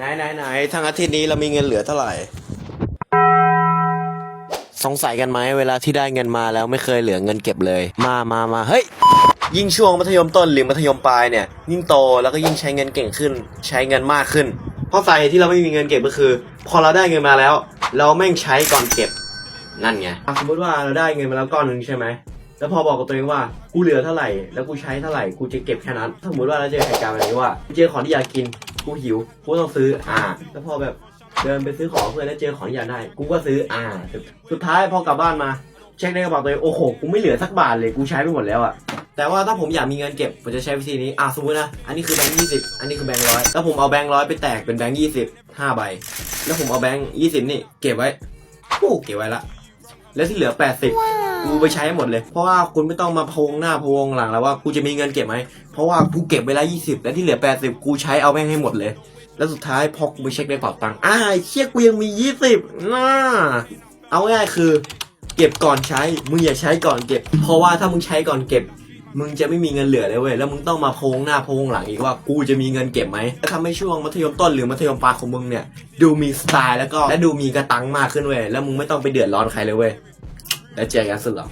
ไหนไหนไหนทั้งอาทิตย์นี้เรามีเงินเหลือเท่าไหร่ สงสัยกันไหมเวลาที่ได้เงินมาแล้วไม่เคยเหลือเงินเก็บเลย มามามาเฮ้ย ยิ่งช่วงมัธยมต้นหรือมัธยมปลายเนี่ย ยิ่งโตแล้วก็ยิ่งใช้เงินเก่งขึ้น ใช้เงินมากขึ้น เพราะสาเหตุที่เราไม่มีเงินเก็บก็คือ พอเราได้เงินมาแล้ว เราแม่งใช้ก่อนเก็บ นั่นไงอะสมมติว่าเราได้เงินมาแล้วก้อนหนึ่งใช่ไหมแล้วพอบอกกับตัวเองว่ากูเหลือเท่าไหร่ แล้วกูใช้เท่าไหร่ กูจะเก็บแค่นั้น สมมติว่าเราเจอเหตุการณ์แบบนี้ว่าเจอของที่อยากกิน กูหิวกูต้องซื้ออ่า แล้วพอแบบเดินไปซื้อของเพื่อนแล้วเจอของที่อยากได้ กูก็ซื้ออ่า สุดท้ายพอกลับบ้านมา เช็คในกระเป๋าตัวเองโอ้โหกูไม่เหลือสักบาทเลยกูใช้ไปหมดแล้วอะแต่ว่าถ้าผมอยากมีเงินเก็บผมจะใช้วิธีนี้อะสมมตินะอันนี้คือแบงค์ยี่สิบอันนี้คือแบงค์ร้อยแล้วผมเอาแบงค์ร้อยไปแตกเป็นแบงค์ยี่สิบห้าใบแล้วผมเอาแบงค์ยี่สิบนี่เก็บไว้โอ้เก็บไว้ละ แล้วที่เหลือแปดสิบกูไปใช้หมดเลย เพราะว่าคุณไม่ต้องมาพะวงหน้าพะวงหลังแล้วว่ากูจะมีเงินเก็บไหม เพราะว่ากูเก็บไปแล้วยี่สิบแล้วที่เหลือแปดสิบกูใช้เอาแม่งให้หมดเลย แล้วสุดท้ายพอกูไปเช็คในกระเป๋าตังค์อ้าวไอ้เชี่ยกูยังมียี่สิบน่าเอาง่ายๆคือ เก็บก่อนใช้ มึงอย่าใช้ก่อนเก็บ เพราะว่าถ้ามึงใช้ก่อนเก็บ มึงจะไม่มีเงินเหลือเลยเว้ยแล้วมึงต้องมาโพงหน้าโพงหลังอีกว่ากูจะมีเงินเก็บไหมแล้วทำให้ช่วงมัธยมต้นหรือมัธยมปลายของมึงเนี่ย ดูมีสไตล์แล้วก็และดูมีกระตังมากขึ้นเว้ยแล้วมึงไม่ต้องไปเดือดร้อนใครเลยเว้ยแล้วเจอกันสุดหรอ